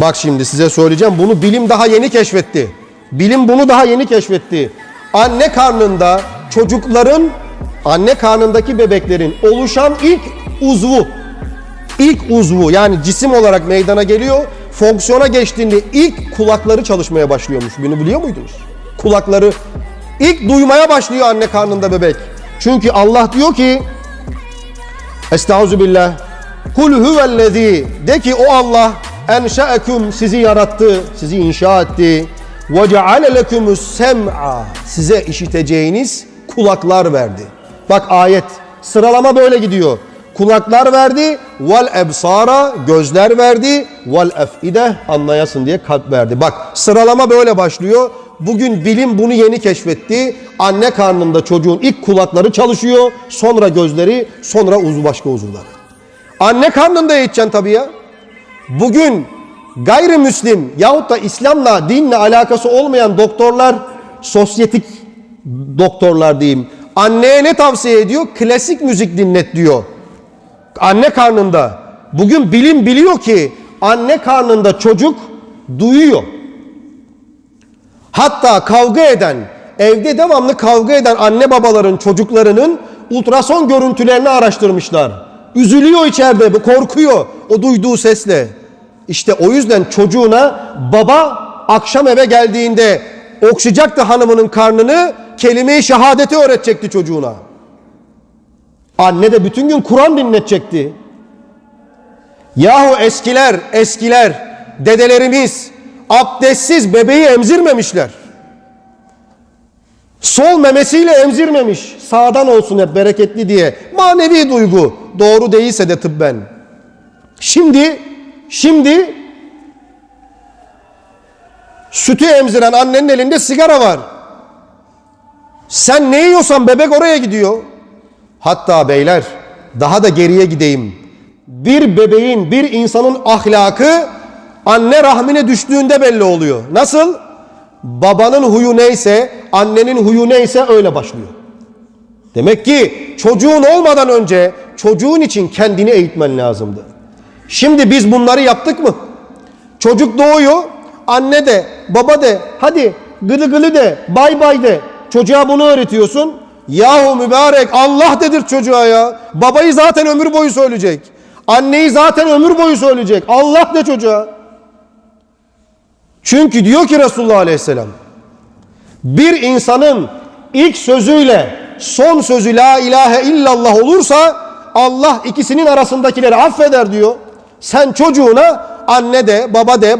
Bak şimdi size söyleyeceğim. Bunu bilim daha yeni keşfetti. Bilim bunu daha yeni keşfetti. Anne karnında çocukların, anne karnındaki bebeklerin oluşan ilk uzvu, ilk uzvu yani cisim olarak meydana geliyor. Fonksiyona geçtiğinde ilk kulakları çalışmaya başlıyormuş. Bunu biliyor muydunuz? Kulakları ilk duymaya başlıyor anne karnında bebek. Çünkü Allah diyor ki Estaizu billah. Kul huvellezî. De ki o Allah enşe'eküm sizi yarattı, sizi inşa etti. Ve ceale lekumus sem'a. Size işiteceğiniz kulaklar verdi. Bak ayet. Sıralama böyle gidiyor. Kulaklar verdi, vel ebsara gözler verdi, vel efide anlayasın diye kalp verdi. Bak sıralama böyle başlıyor. Bugün bilim bunu yeni keşfetti. Anne karnında çocuğun ilk kulakları çalışıyor, sonra gözleri, sonra uzu başka uzuvları. Anne karnında eğiteceksin tabii ya. Bugün gayrimüslim yahut da İslam'la, dinle alakası olmayan doktorlar, sosyetik doktorlar diyeyim. Anneye ne tavsiye ediyor? Klasik müzik dinlet diyor. Anne karnında. Bugün bilim biliyor ki anne karnında çocuk duyuyor. Hatta kavga eden, evde devamlı kavga eden anne babaların çocuklarının ultrason görüntülerini araştırmışlar. Üzülüyor içeride, korkuyor o duyduğu sesle. İşte o yüzden çocuğuna baba akşam eve geldiğinde okşayacaktı hanımının karnını, kelime-i şehadeti öğretecekti çocuğuna. Anne de bütün gün Kur'an dinletecekti. Yahu eskiler, eskiler, dedelerimiz abdestsiz bebeği emzirmemişler. Sol memesiyle emzirmemiş. Sağdan olsun hep bereketli diye. Manevi duygu. Doğru değilse de tıbben. Şimdi, şimdi sütü emziren annenin elinde sigara var. Sen ne yiyorsan bebek oraya gidiyor. Hatta beyler daha da geriye gideyim. Bir bebeğin, bir insanın ahlakı anne rahmine düştüğünde belli oluyor. Nasıl? Babanın huyu neyse, annenin huyu neyse öyle başlıyor. Demek ki çocuğun olmadan önce çocuğun için kendini eğitmen lazımdı. Şimdi biz bunları yaptık mı? Çocuk doğuyor, anne de, baba de, hadi gılı gılı de, bay bay de. Çocuğa bunu öğretiyorsun. Yahu mübarek Allah dedir çocuğa ya. Babayı zaten ömür boyu söyleyecek. Anneyi zaten ömür boyu söyleyecek. Allah de çocuğa. Çünkü diyor ki Resulullah Aleyhisselam bir insanın ilk sözüyle son sözü la ilahe illallah olursa Allah ikisinin arasındakileri affeder diyor. Sen çocuğuna anne de baba de